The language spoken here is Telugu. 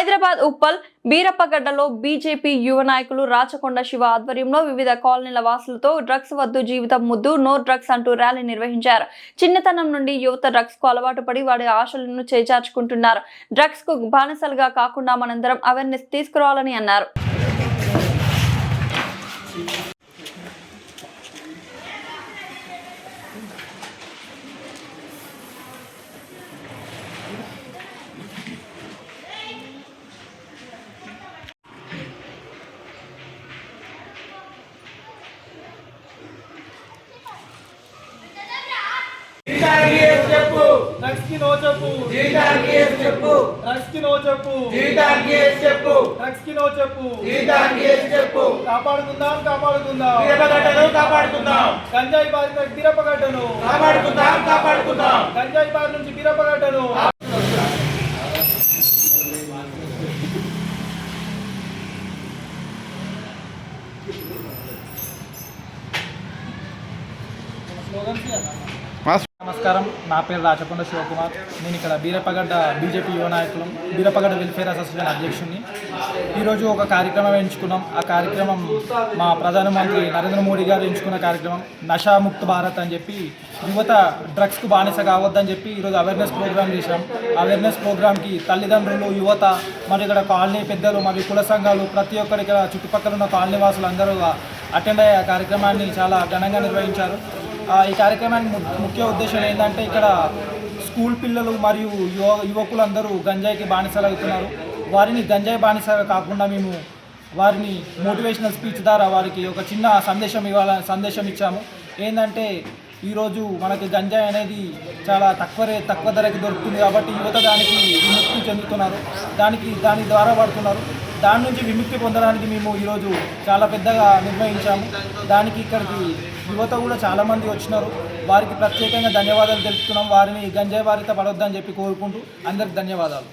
హైదరాబాద్ ఉప్పల్ బీరప్పగడ్డలో బీజేపీ యువ నాయకులు రాచకొండ శివ ఆధ్వర్యంలో వివిధ కాలనీల వాసులతో డ్రగ్స్ వద్దు జీవితం ముద్దు నో డ్రగ్స్ అంటూ ర్యాలీ నిర్వహించారు. చిన్నతనం నుండి యువత డ్రగ్స్కు అలవాటు పడి వాడి ఆశలను చేజార్చుకుంటున్నారు. డ్రగ్స్కు బానిసలుగా కాకుండా మనందరం అవేర్నెస్ తీసుకురావాలని అన్నారు. చెప్పు. డ్రగ్స్కి నో చెప్పు. జీతానికి చెప్పు. డ్రగ్స్కి నో చెప్పు. జీతానికి చెప్పు. డ్రగ్స్కి నో చెప్పు. జీతానికి చెప్పు. కాపాడుకుందాం కాపాడుకుందాం. వీరభద్రను కాపాడుకుందాం. గంజాయి బాధిత బీరప్పగడ్డను కాపాడుకుందాం కాపాడుకుందాం. గంజాయి బారి నుంచి బీరప్పగడ్డను నమస్కారం. నా పేరు రాచకొండ శివకుమార్. నేను ఇక్కడ బీరప్పగడ్డ బీజేపీ యువ నాయకులు బీరపగడ్డ వెల్ఫేర్ అసోసియేషన్ అధ్యక్షుడిని ఈరోజు ఒక కార్యక్రమం ఎంచుకున్నాం. ఆ కార్యక్రమం మా ప్రధానమంత్రి నరేంద్ర మోడీ గారు ఎంచుకున్న కార్యక్రమం నషాముక్త భారత్ అని చెప్పి యువత డ్రగ్స్కు బానిస కావద్దని చెప్పి ఈరోజు అవేర్నెస్ ప్రోగ్రామ్ చేశాం. అవేర్నెస్ ప్రోగ్రామ్కి తల్లిదండ్రులు యువత మరి ఇక్కడ కాలనీ పెద్దలు మరియు కుల సంఘాలు ప్రతి ఒక్కరి ఇక్కడ చుట్టుపక్కల ఉన్న కాలనీ వాసులు అందరూ అటెండ్ అయ్యే కార్యక్రమాన్ని చాలా ఘనంగా నిర్వహించారు. ఈ కార్యక్రమానికి ముఖ్య ఉద్దేశం ఏంటంటే ఇక్కడ స్కూల్ పిల్లలు మరియు యువ యువకులందరూ గంజాయికి బానిసలు అవుతున్నారు. వారిని గంజాయి బానిసగా కాకుండా మేము వారిని మోటివేషనల్ స్పీచ్ ద్వారా వారికి ఒక చిన్న సందేశం ఇవ్వాల సందేశం ఇచ్చాము. ఏంటంటే ఈరోజు మనకి గంజాయి అనేది చాలా తక్కువ రే తక్కువ ధరకి దొరుకుతుంది కాబట్టి యువత దానికి విముక్తి చెందుతున్నారు. దానికి దాని ద్వారా పడుతున్నారు దాని నుంచి విముక్తి పొందడానికి మేము ఈరోజు చాలా పెద్దగా నిర్వహించాము దానికి ఇక్కడికి యువత కూడా చాలామంది వచ్చినారు. వారికి ప్రత్యేకంగా ధన్యవాదాలు తెలుపుతున్నాం. వారిని గంజాయి బారిత పడొద్దని చెప్పి కోరుకుంటూ అందరికి ధన్యవాదాలు.